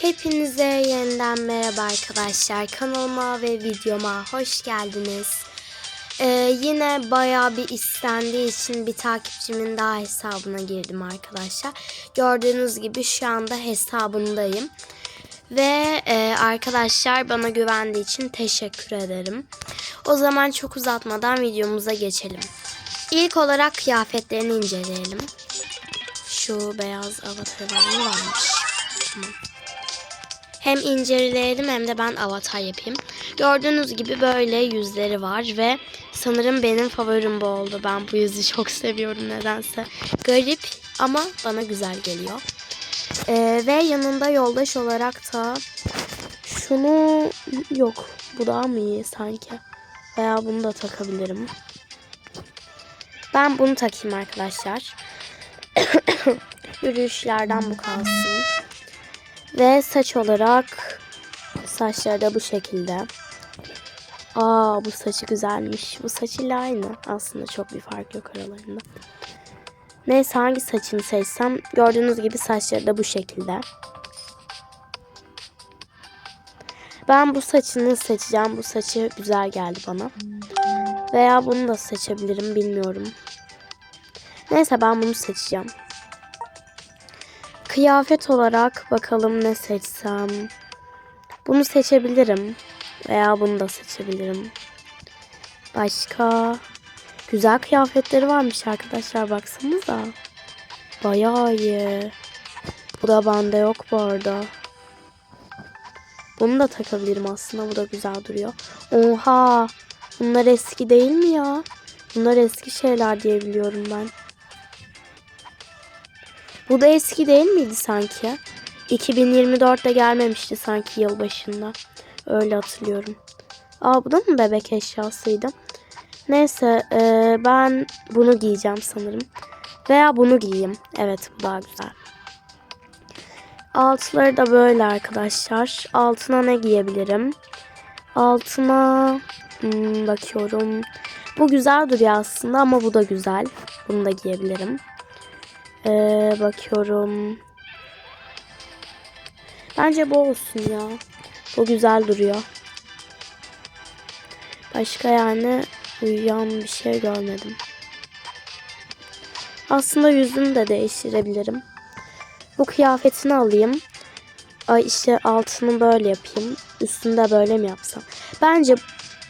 Hepinize yeniden merhaba arkadaşlar. Kanalıma ve videoma hoş geldiniz. Ee, yine bayağı bir istendiği için bir takipçimin daha hesabına girdim arkadaşlar. Gördüğünüz gibi şu anda hesabındayım. Ve e, arkadaşlar bana güvendiği için teşekkür ederim. O zaman çok uzatmadan videomuza geçelim. İlk olarak kıyafetlerini inceleyelim. Şu beyaz avatarı var mı varmış. Tamam. Hem inceleyelim hem de ben avatar yapayım. Gördüğünüz gibi böyle yüzleri var ve sanırım benim favorim bu oldu. Ben bu yüzü çok seviyorum nedense. Garip ama bana güzel geliyor. Ee, ve yanında yoldaş olarak da şunu yok. Bu daha mı iyi sanki? Veya bunu da takabilirim. Ben bunu takayım arkadaşlar. Yürüyüşlerden bu kalsın. Ve saç olarak saçları da bu şekilde. Aa bu saçı güzelmiş. Bu saç ile aynı. Aslında çok bir fark yok aralarında. Neyse hangi saçını seçsem gördüğünüz gibi saçları da bu şekilde. Ben bu saçını seçeceğim. Bu saçı güzel geldi bana. Veya bunu da seçebilirim bilmiyorum. Neyse ben bunu seçeceğim. Kıyafet olarak bakalım ne seçsem. Bunu seçebilirim. Veya bunu da seçebilirim. Başka güzel kıyafetleri varmış arkadaşlar baksanıza. Bayağı iyi. Bu da bende yok bu arada. Bunu da takabilirim aslında. Bu da güzel duruyor. Oha. Bunlar eski değil mi ya? Bunlar eski şeyler diye biliyorum ben. Bu da eski değil miydi sanki? 2024'te gelmemişti sanki yılbaşında. Öyle hatırlıyorum. Aa bu da mı bebek eşyasıydı? Neyse e, ben bunu giyeceğim sanırım. Veya bunu giyeyim. Evet bu daha güzel. Altları da böyle arkadaşlar. Altına ne giyebilirim? Altına hmm, bakıyorum. Bu güzel duruyor aslında ama bu da güzel. Bunu da giyebilirim. Ee, bakıyorum. Bence bu olsun ya. Bu güzel duruyor. Başka yani uyuyan bir şey görmedim. Aslında yüzünü de değiştirebilirim. Bu kıyafetini alayım. Ay işte altını böyle yapayım. Üstünü de böyle mi yapsam? Bence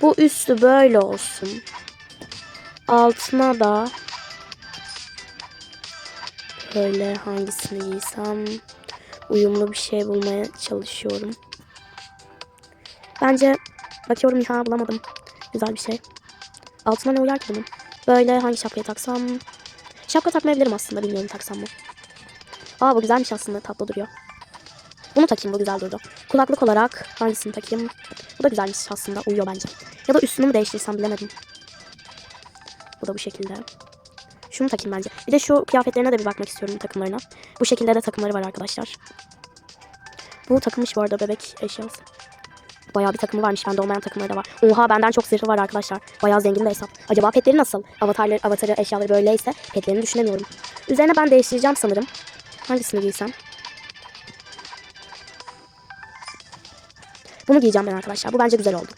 bu üstü böyle olsun. Altına da böyle hangisini giysem uyumlu bir şey bulmaya çalışıyorum. Bence bakıyorum ya bulamadım. Güzel bir şey. Altına ne uyar ki bunun? Böyle hangi şapkayı taksam? Şapka takmayabilirim aslında bilmiyorum taksam mı. Aa bu güzelmiş aslında tatlı duruyor. Bunu takayım bu güzel durdu. Kulaklık olarak hangisini takayım? Bu da güzelmiş aslında uyuyor bence. Ya da üstünü mü değiştirsem bilemedim. Bu da bu şekilde. Şunu takayım bence. Bir de şu kıyafetlerine de bir bakmak istiyorum takımlarına. Bu şekilde de takımları var arkadaşlar. Bu takılmış bu arada bebek eşyası. Bayağı bir takımı varmış. Bende olmayan takımları da var. Oha benden çok zırhı var arkadaşlar. Bayağı zengin bir hesap. Acaba petleri nasıl? Avatarları, avatarı eşyaları böyleyse petlerini düşünemiyorum. Üzerine ben değiştireceğim sanırım. Hangisini giysem? Bunu giyeceğim ben arkadaşlar. Bu bence güzel oldu.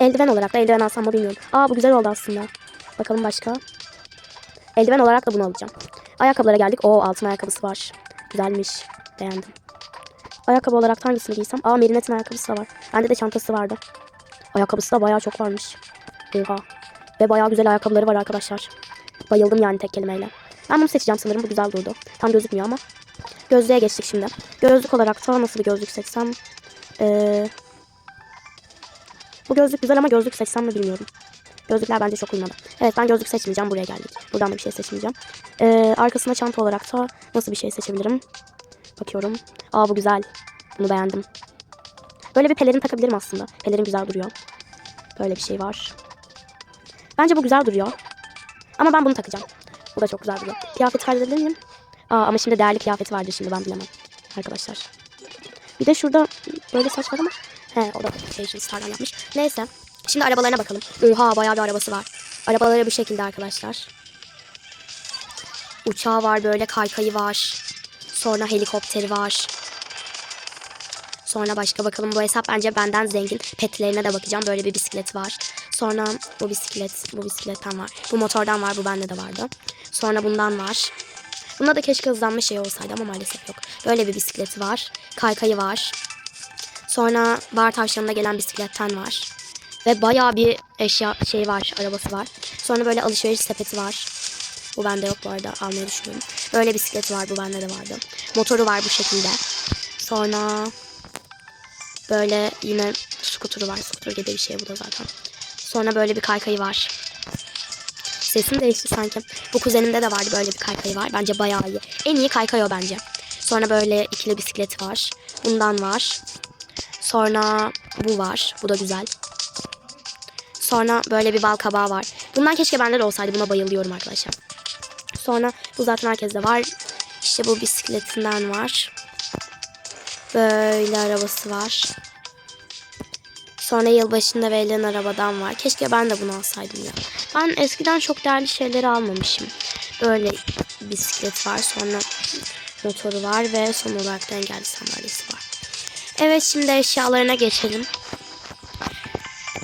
Eldiven olarak da eldiven alsam mı bilmiyorum. Aa bu güzel oldu aslında. Bakalım başka. Eldiven olarak da bunu alacağım. Ayakkabılara geldik. Oo altın ayakkabısı var. Güzelmiş. Beğendim. Ayakkabı olarak hangisini giysem? Aa Merinet'in ayakkabısı da var. Bende de çantası vardı. Ayakkabısı da bayağı çok varmış. Oha. Ve bayağı güzel ayakkabıları var arkadaşlar. Bayıldım yani tek kelimeyle. Ben bunu seçeceğim sanırım. Bu güzel durdu. Tam gözükmüyor ama. Gözlüğe geçtik şimdi. Gözlük olarak da nasıl bir gözlük seçsem? Ee, bu gözlük güzel ama gözlük seçsem mi bilmiyorum. Gözlükler bence çok uymadı. Evet ben gözlük seçmeyeceğim. Buraya geldik. Buradan da bir şey seçmeyeceğim. Ee, arkasına çanta olarak da nasıl bir şey seçebilirim? Bakıyorum. Aa bu güzel. Bunu beğendim. Böyle bir pelerin takabilirim aslında. Pelerin güzel duruyor. Böyle bir şey var. Bence bu güzel duruyor. Ama ben bunu takacağım. Bu da çok güzel duruyor. Kıyafet halledebilir miyim? Aa, ama şimdi değerli kıyafeti vardır şimdi ben bilemem. Arkadaşlar. Bir de şurada böyle saç var ama. He o da Fashion Star'dan yapmış. Neyse. Şimdi arabalarına bakalım. Oha bayağı bir arabası var. Arabaları bu şekilde arkadaşlar. Uçağı var böyle kaykayı var. Sonra helikopteri var. Sonra başka bakalım bu hesap bence benden zengin. Petlerine de bakacağım. Böyle bir bisiklet var. Sonra bu bisiklet, bu bisikletten var. Bu motordan var. Bu bende de vardı. Sonra bundan var. Bunda da keşke hızlanma şey olsaydı ama maalesef yok. Böyle bir bisikleti var. Kaykayı var. Sonra bar tavşanında gelen bisikletten var. Ve bayağı bir eşya şey var, arabası var. Sonra böyle alışveriş sepeti var. Bu bende yok bu arada almayı düşünüyorum. Böyle bisikleti var bu bende de vardı. Motoru var bu şekilde. Sonra böyle yine skuturu var. Skutur gibi bir şey bu da zaten. Sonra böyle bir kaykayı var. Sesim değişti sanki. Bu kuzenimde de vardı böyle bir kaykayı var. Bence bayağı iyi. En iyi kaykay o bence. Sonra böyle ikili bisiklet var. Bundan var. Sonra bu var. Bu da güzel. Sonra böyle bir bal kabağı var. Bundan keşke bende de olsaydı. Buna bayılıyorum arkadaşlar. Sonra bu zaten herkeste var. İşte bu bisikletinden var. Böyle arabası var. Sonra yılbaşında verilen arabadan var. Keşke ben de bunu alsaydım ya. Ben eskiden çok değerli şeyleri almamışım. Böyle bisiklet var. Sonra motoru var ve son olarak da engelli sandalyesi var. Evet şimdi eşyalarına geçelim.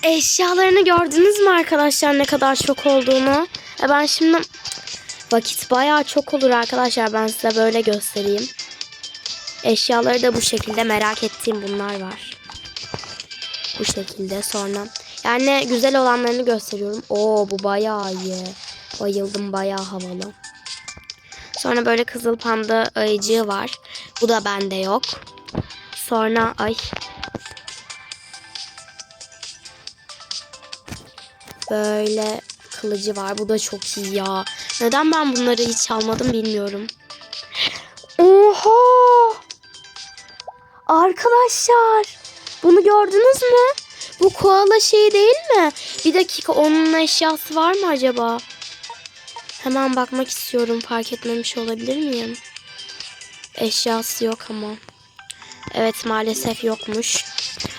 Eşyalarını gördünüz mü arkadaşlar ne kadar çok olduğunu? E ben şimdi vakit bayağı çok olur arkadaşlar. Ben size böyle göstereyim. Eşyaları da bu şekilde merak ettiğim bunlar var. Bu şekilde sonra. Yani güzel olanlarını gösteriyorum. Oo bu bayağı iyi. Bayıldım bayağı havalı. Sonra böyle kızıl panda ayıcığı var. Bu da bende yok. Sonra ay böyle kılıcı var. Bu da çok iyi ya. Neden ben bunları hiç almadım bilmiyorum. Oha! Arkadaşlar bunu gördünüz mü? Bu koala şey değil mi? Bir dakika onun eşyası var mı acaba? Hemen bakmak istiyorum. Fark etmemiş olabilir miyim? Eşyası yok ama. Evet maalesef yokmuş.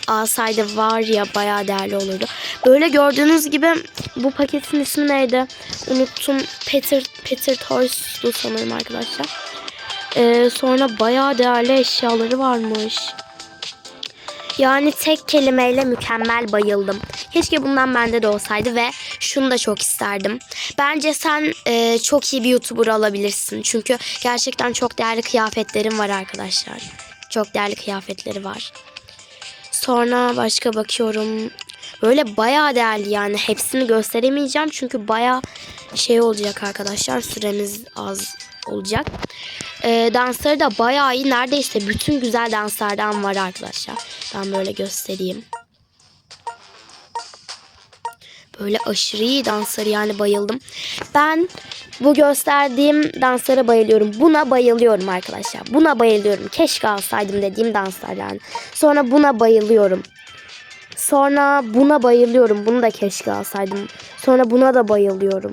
Alsaydı var ya bayağı değerli olurdu. Böyle gördüğünüz gibi bu paketin ismi neydi? Unuttum. Peter, Peter Toys'tu sanırım arkadaşlar. Ee, sonra bayağı değerli eşyaları varmış. Yani tek kelimeyle mükemmel bayıldım. Keşke bundan bende de olsaydı ve şunu da çok isterdim. Bence sen e, çok iyi bir YouTuber olabilirsin. Çünkü gerçekten çok değerli kıyafetlerin var arkadaşlar. Çok değerli kıyafetleri var. Sonra başka bakıyorum. Böyle bayağı değerli yani. Hepsini gösteremeyeceğim. Çünkü bayağı şey olacak arkadaşlar. Süremiz az olacak. Ee, dansları da bayağı iyi. Neredeyse bütün güzel danslardan var arkadaşlar. Ben böyle göstereyim. Böyle aşırı iyi dansları yani bayıldım. Ben bu gösterdiğim danslara bayılıyorum. Buna bayılıyorum arkadaşlar. Buna bayılıyorum. Keşke alsaydım dediğim danslar yani. Sonra buna bayılıyorum. Sonra buna bayılıyorum. Bunu da keşke alsaydım. Sonra buna da bayılıyorum.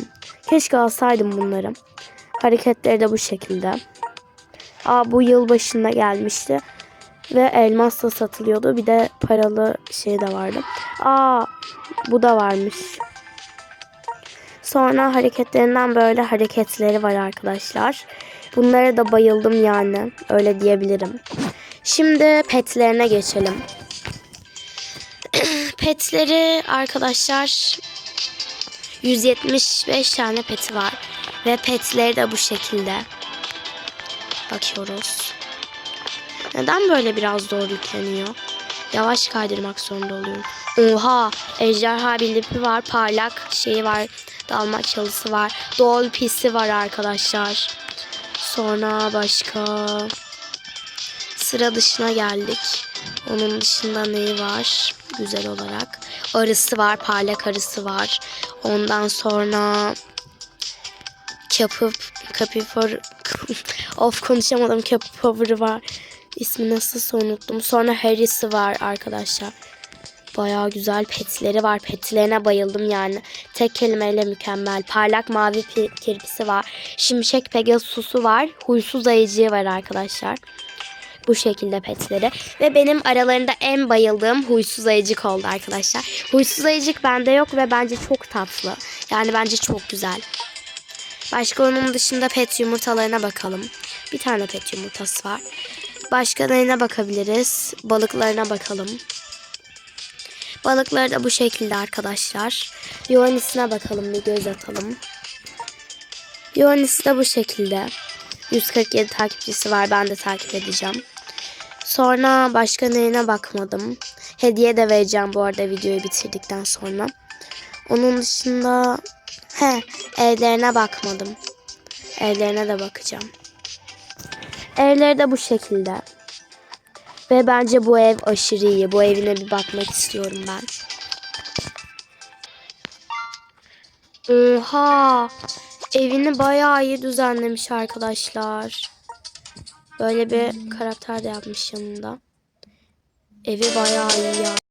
Keşke alsaydım bunları. Hareketleri de bu şekilde. Aa bu yıl başında gelmişti. Ve elmas da satılıyordu. Bir de paralı şey de vardı. Aa bu da varmış. Sonra hareketlerinden böyle hareketleri var arkadaşlar. Bunlara da bayıldım yani. Öyle diyebilirim. Şimdi petlerine geçelim. Petleri arkadaşlar 175 tane peti var. Ve petleri de bu şekilde. Bakıyoruz. Neden böyle biraz zor yükleniyor? Yavaş kaydırmak zorunda oluyorum. Oha! Ejderha bir lipi var. Parlak şeyi var. Dalmaçyalısı var. Dol pisi var arkadaşlar. Sonra başka sıra dışına geldik. Onun dışında neyi var? Güzel olarak. Arısı var. Parlak arısı var. Ondan sonra kapı kapifor of konuşamadım kapipover'ı var. İsmi nasıl unuttum. Sonra Harry'si var arkadaşlar. Bayağı güzel petleri var. Petlerine bayıldım yani. Tek kelimeyle mükemmel. Parlak mavi pi- kirpisi var. Şimşek Pegasus'u var. Huysuz ayıcığı var arkadaşlar. Bu şekilde petleri. Ve benim aralarında en bayıldığım huysuz ayıcık oldu arkadaşlar. Huysuz ayıcık bende yok ve bence çok tatlı. Yani bence çok güzel. Başka onun dışında pet yumurtalarına bakalım. Bir tane pet yumurtası var. Başka neyine bakabiliriz? Balıklarına bakalım. Balıkları da bu şekilde arkadaşlar. Yohanis'ine bakalım bir göz atalım. Yohanis de bu şekilde. 147 takipçisi var. Ben de takip edeceğim. Sonra başka neyine bakmadım. Hediye de vereceğim bu arada videoyu bitirdikten sonra. Onun dışında he evlerine bakmadım. Evlerine de bakacağım. Evleri de bu şekilde. Ve bence bu ev aşırı iyi. Bu evine bir bakmak istiyorum ben. Oha! Evini bayağı iyi düzenlemiş arkadaşlar. Böyle bir karakter de yapmış yanında. Evi bayağı iyi ya.